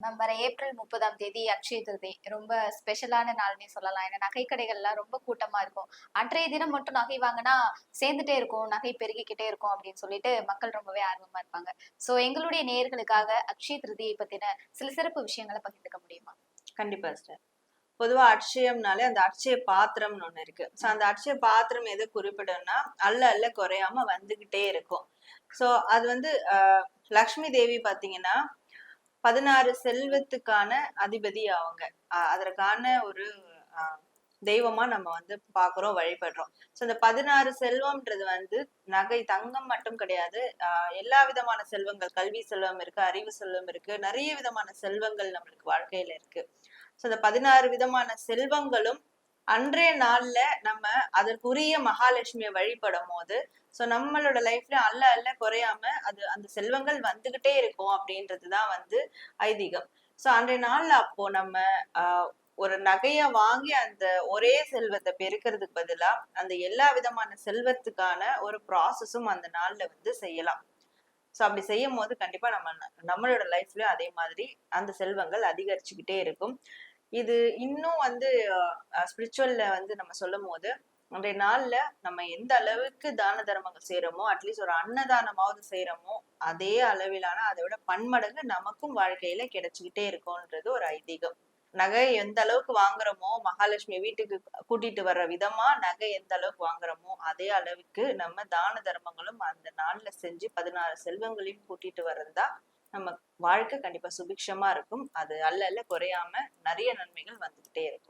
Ma'am வர April முப்பதாம் தேதி அக்ஷய திருதி. ரொம்ப ஸ்பெஷலான நாள்னே சொல்லலாம். ஏன்னா நகை கடைகள்லாம் ரொம்ப கூட்டமா இருக்கும். அன்றைய தினம் மட்டும் நகை வாங்கினா சேர்ந்துட்டே இருக்கும். நகை பெருகிக்கிட்டே இருக்கும் அப்படின்னு சொல்லிட்டு மக்கள் ரொம்பவே ஆர்வமா இருப்பாங்க. சோ எங்களுடைய நேயர்களுக்காக அக்ஷய திருதியை பத்தின சில சிறப்பு விஷயங்களை பகிர்ந்துக்க முடியுமா? கண்டிப்பா சார் பொதுவா அட்சயம்னாலே அந்த அட்சய பாத்திரம்னு ஒண்ணு இருக்கு. சோ அந்த அட்சய பாத்திரம் எது குறிப்பிடும்னா அல்ல அல்ல குறையாம வந்துகிட்டே இருக்கும். சோ அது வந்து ஆஹ், லக்ஷ்மி தேவி பாத்தீங்கன்னா பதினாறு செல்வத்துக்கான அதிபதி அவங்க. அதற்கான ஒரு தெய்வமா நம்ம வந்து பாக்குறோம் வழிபடுறோம். சோ இந்த பதினாறு செல்வம்ன்றது வந்து நகை தங்கம் மட்டும் கிடையாது. ஆஹ், எல்லா விதமான செல்வங்கள் கல்வி செல்வம் இருக்கு அறிவு செல்வம் இருக்கு நிறைய விதமான செல்வங்கள் நம்மளுக்கு வாழ்க்கையில இருக்கு. ஸோ இந்த பதினாறு விதமான செல்வங்களும் அன்றைய நாள்ல நம்ம அதற்குரிய மகாலட்சுமியை வழிபடும் போது ஸோ நம்மளோட லைஃப்ல அல்ல அல்ல குறையாம அது அந்த செல்வங்கள் வந்துகிட்டே இருக்கும் அப்படின்றதுதான் வந்து ஐதீகம். ஸோ அன்றைய நாள்ல அப்போ நம்ம ஒரு நகைய வாங்கி அந்த ஒரே செல்வத்தை பெருக்கிறதுக்கு பதிலா அந்த எல்லா விதமான செல்வத்துக்கான ஒரு ப்ராசஸும் அந்த நாள்ல வந்து செய்யலாம். ஸோ அப்படி செய்யும் போது கண்டிப்பா நம்ம நம்மளோட லைஃப்லயும் அதே மாதிரி அந்த செல்வங்கள் அதிகரிச்சுக்கிட்டே இருக்கும். இது இன்னும் வந்து ஸ்பிரிச்சுவல்ல வந்து நம்ம சொல்லும் போது அன்றைய நாள்ல நம்ம எந்த அளவுக்கு தான தர்மங்கள் செய்யறோமோ அட்லீஸ்ட் ஒரு அன்னதானமாவது செய்யறோமோ அதே அளவிலான அதை விட பன்மடங்கு நமக்கும் வாழ்க்கையில கிடைச்சுக்கிட்டே இருக்கும்ன்றது ஒரு ஐதீகம். நகை எந்த அளவுக்கு வாங்குறோமோ மகாலட்சுமி வீட்டுக்கு கூட்டிட்டு வர்ற விதமா நகை எந்த அளவுக்கு வாங்குறோமோ அதே அளவுக்கு நம்ம தான தர்மங்களும் அந்த நாள்ல செஞ்சு பதினாறு செல்வங்களையும் கூட்டிட்டு வர்றதா நம்ம வாழ்க்கை கண்டிப்பா சுபிக்ஷமா இருக்கும். அது அல்ல அல்ல குறையாம நிறைய நன்மைகள் வந்துகிட்டே இருக்கும்.